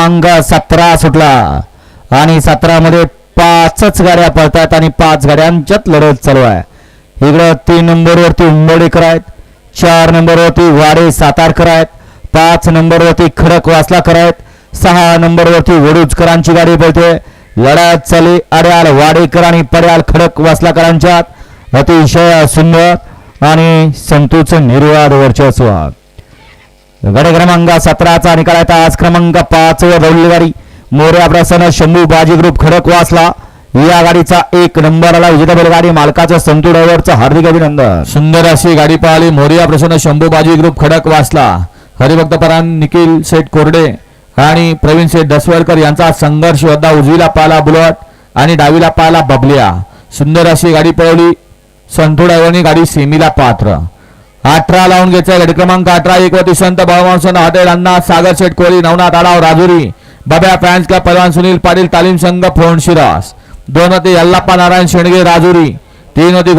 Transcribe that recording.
क्रमांक सतरा सुटला. आणि सतरामध्ये पाचच गाड्या पळतात आणि पाच गाड्यांच्यात लढत चालू आहे. इकडं तीन नंबरवरती उंबडेकर आहेत. चार नंबरवरती वाडे सातारकर आहेत. पाच नंबरवरती खडक वासलाकर आहेत. सहा नंबरवरती वडूजकरांची गाडी पळते. लढत चाली अड्याल वाडेकर आणि पड्याल खडक वासलाकरांच्यात. अतिशय सुंदर आणि संतूचं निर्वाद वर्चस्व. गड क्रमांक सतराचा निकाल आहे आज क्रमांक पाच व रवली गाडी मोर्या प्रसन्न शंभू बाजी ग्रुप खडक वाचला या गाडीचा एक नंबर आला. विजेता बैलगाडी मालकाचं संतू ड्रायव्हरचं हार्दिक अभिनंदन. सुंदर अशी गाडी पळाली मोर्या प्रसन्न शंभूबाजी ग्रुप खडक वाचला हरिभक्त परान निखिल शेठ कोरडे आणि प्रवीण शेठ दसवडकर यांचा संघर्ष होता. उजवीला पाला बुलट आणि डावीला पाला बबलिया. सुंदर अशी गाडी पळवली. संतू ड्रायव्हरनी गाडी सेमीला पात्र. अठरा लावून घ्यायचा. गाडी क्रमांक अठरा एकवती संत बाळमांसन हॉटेल अण्णा सागर शेठ कोळी नवनाथ आडाव राजुरी बब्या फॅन्स क्लब पलवान सुनील पाटील तालीम संघ फोन शिरास. दोन होते यल्लाप्पा नारायण शेणगे राजुरी. तीन होती